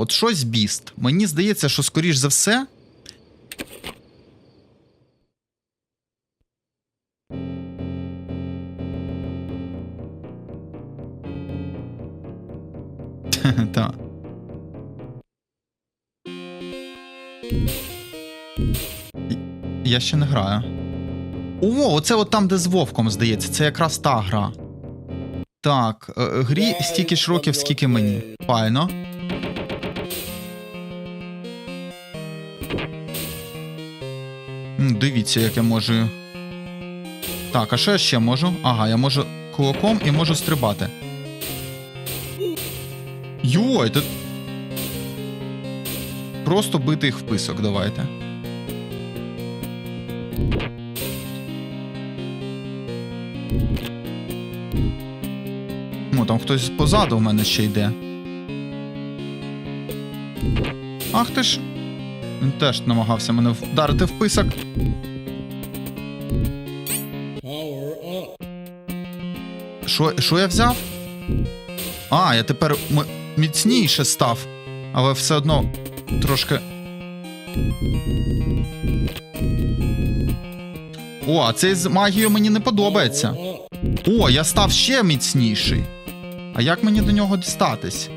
от щось біст. Мені здається, що скоріш за все. Так. Я ще не граю. О, оце от там, де з Вовком, здається, це якраз та гра. Так, е, грі стільки ж років, скільки мені. Файно. Дивіться, як я можу. Так, а що я ще можу? Ага, я можу кулаком і можу стрибати. Йой, тут. Просто бити їх в писок, давайте. О, там хтось позаду в мене ще йде. Ах ти ж. Він теж намагався мене вдарити в писок. Що, що я взяв? А, я тепер міцніше став, але все одно трошки. О, а цей з магією мені не подобається. О, я став ще міцніший. А як мені до нього дістатись?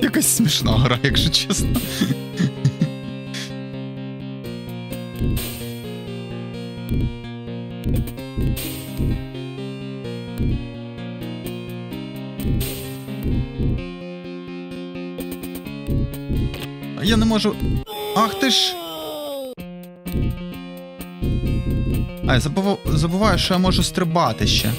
Якась смішна гра, якщо чесно. Я не можу. Ах ти ж. А, я забув... забуваю, що я можу стрибати ще.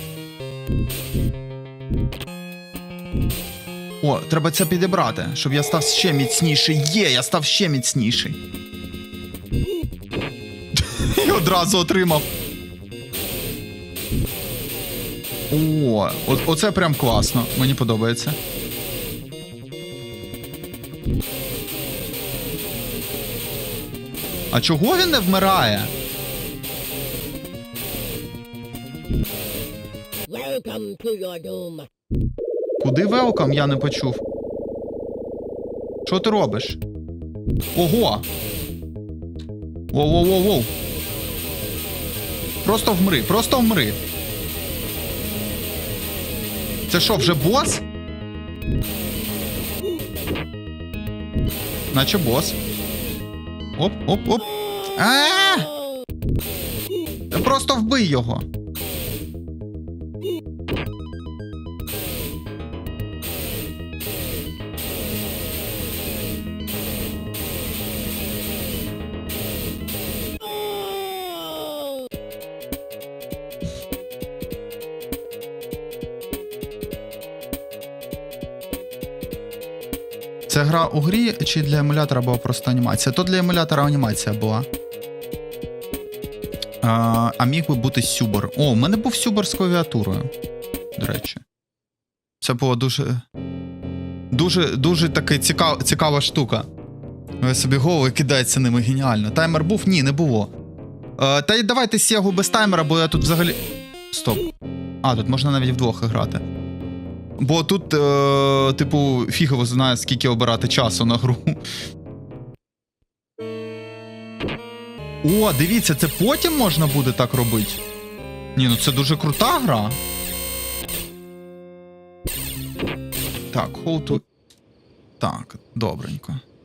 О, треба це підібрати, щоб я став ще міцніший. Є, я став ще міцніший. І одразу отримав. О, от, оце прям класно. Мені подобається. А чого він не вмирає? Welcome to your doom. Куди велкам я не почув? Що ти робиш? Ого! Воу-воу-воу-воу. Просто вмри, просто вмри. Це що, вже бос? Наче бос. Оп, оп, оп. А! Просто вбий його. Це гра у грі чи для емулятора була просто анімація? То для емулятора анімація була. А, а міг би бути Сюбер. О, у мене був Сюбер з клавіатурою. До речі. Це було дуже. Дуже дуже така цікава, цікава штука. Ви собі голови кидається ними геніально. Таймер був? Ні, не було. Е, та й давайте сягу без таймера, бо я тут взагалі. Стоп. А, тут можна навіть вдвох грати. Бо тут, е, типу, фігово знає, скільки обирати часу на гру. О, дивіться, це потім можна буде так робити. Ні, ну це дуже крута гра. Так, how to... Так, добренько.